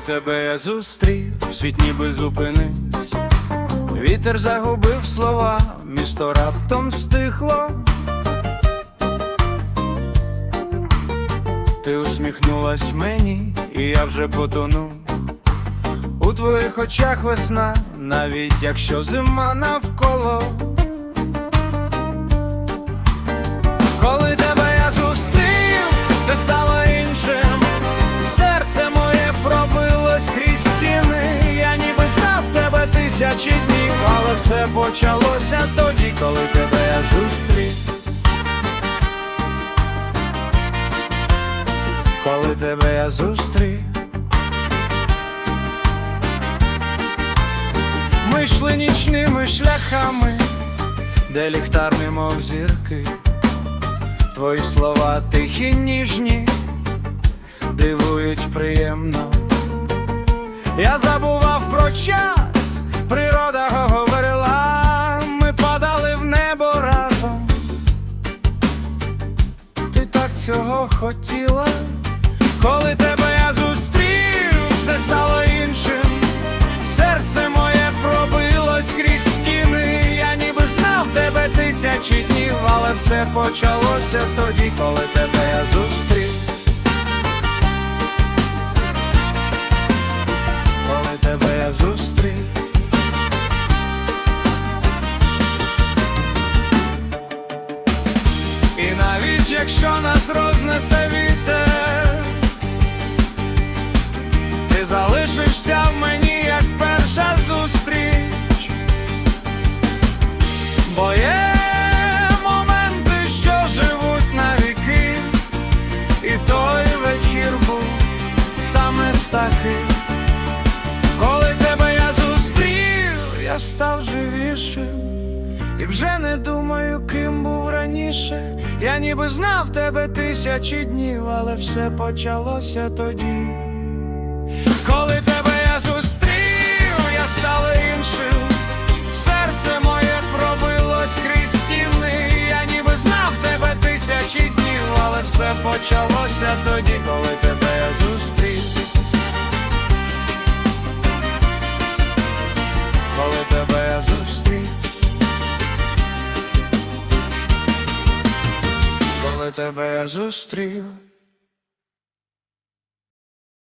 тебе я зустрів, світ ніби зупинився. Вітер загубив слова, місто раптом стихло. Ти усміхнулась мені, і я вже потонув. У твоїх очах весна, навіть якщо зима навколо. Тисячі днів, але все почалося тоді, коли тебе я зустрів. Коли тебе я зустрів. Ми йшли нічними шляхами, де ліхтар немов зірки. Твої слова тихі, ніжні, дивують приємно. Я забував про час, цього хотіла, коли тебе я зустрів, все стало іншим. Серце моє пробилось крізь стіни. Я ніби знав тебе тисячі днів, але все почалося тоді, коли тебе я зустрів. Навіть якщо нас рознесе вітер, ти залишишся в мені, як перша зустріч, бо є моменти, що живуть на віки, і той вечір був саме з таких. Коли тебе я зустрів, я став живішим. І вже не думаю, ким був раніше. Я ніби знав тебе тисячі днів, але все почалося тоді. Коли тебе я зустрів, я став іншим. Серце моє пробилось крізь стіни. Я ніби знав тебе тисячі днів, але все почалося тоді, коли тебе я зустрів. Тебе я зустрів.